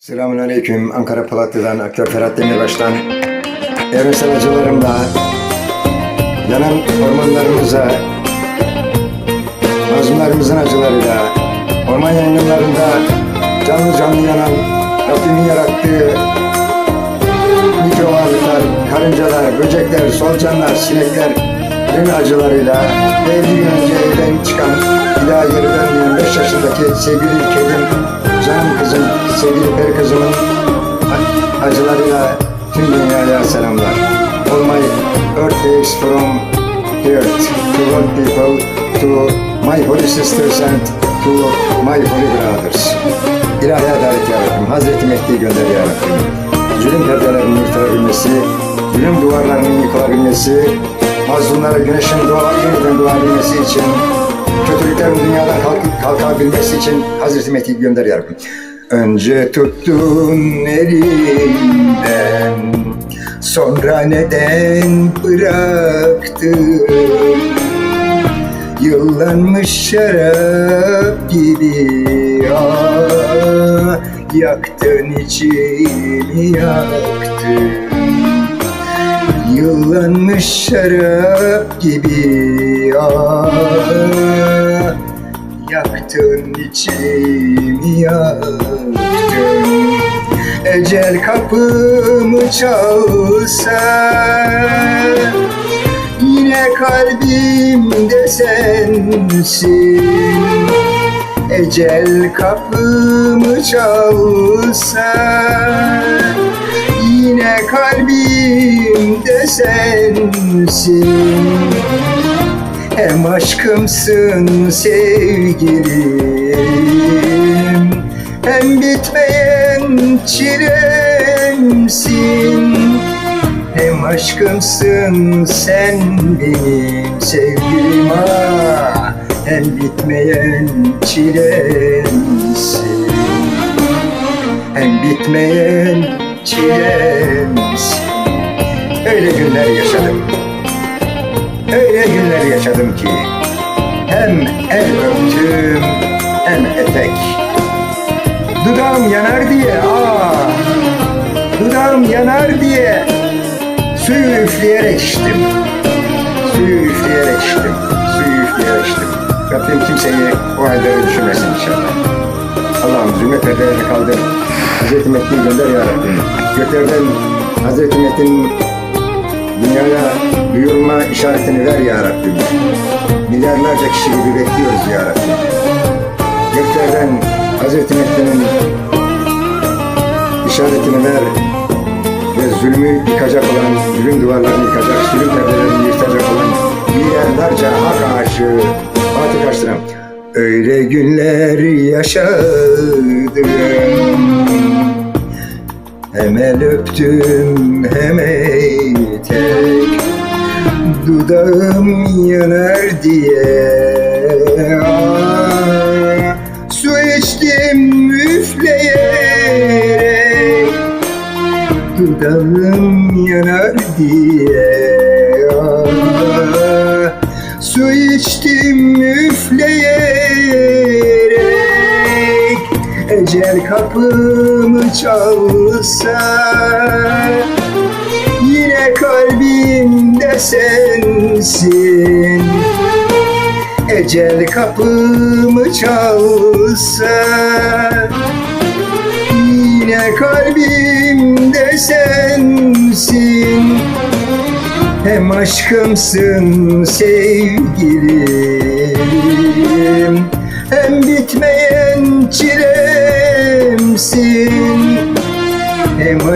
Selamun Aleyküm. Ankara Palatlı'dan aktör Ferhat Demirbaş'tan evrensel acılarımla yanan ormanlarımıza mazlumlarımızın acılarıyla orman yangınlarında canlı canlı yanan Rabbimin yarattığı mikro varlıklar, karıncalar, böcekler, solucanlar, sineklerin acılarıyla ve 50 gün önce evden çıkan bir daha geri dönmeyen 5 yaşındaki sevgili kedim, canım kızım, sevgili peri kızımın acılarıyla tüm dünyaya selamlar. All my earthquakes from here to all people, to my holy sisters and to my holy brothers. İlahi adalet yarabbim, Hazreti Mehdi'yi gönder yarabbim. Zulüm perdelerinin yırtılabilmesi, zulüm duvarlarının yıkılabilmesi, mazlumlara güneşin doğa, yeniden doğabilmesi için, kötülüklerin dünyadan kalk, kalkabilmesi için Hazreti Mehdi'yi gönder yarabbim. Önce tuttun elimden, sonra neden bıraktın? Yıllanmış şarap gibi ah, Yaktın içimi yaktın Yıllanmış şarap gibi ah, Yaktın içimi yaktın Ecel kapımı çalsa Yine kalbimde sensin. Ecel kapımı çalsa Yine kalbimde sensin. Hem aşkımsın sevgilim. Hem bitmeyen çilemsin. Hem aşkımsın sen benim sevgilim. Ah Hem bitmeyen çilemsin. Hem bitmeyen çilemsin Öyle günler yaşadım Öyle günler yaşadım ki Hem el öptüm hem etek Dudağım yanar diye ah Dudağım yanar diye Suyu üfleyerek içtim. Suyu üfleyerek içtim. Suyu üfleyerek içtim. Rabbim kimseyi o halleri düşürmesin inşallah. Allah'ım zulmet perdelerini kaldır. Hazreti Mehdi'yi gönder ya Rabbim. Göklerden Hazreti Mehdi'nin dünyaya duyurma işaretini ver ya Rabbim. Milyarlarca kişi gibi bekliyoruz ya Rabbim. Göklerden Hazreti Mehdi'nin işaretini ver ve zulmü yıkacak olan, zulüm duvarlarını yıkacak, zulüm perdelerini yırtacak olan milyarlarca hak aşığı Fatih Kaçtıran. Öyle günler yaşadım Hem el öptüm hem etek Dudağım yanar diye. Ah, Su içtim üfleyerek. Dudağım yanar diye. Ah, Su içtim üfleyerek Ecel kapımı çalsa Yine kalbimde sensin. Ecel kapımı çalsa Yine kalbimde sensin. Hem aşkımsın sevgilim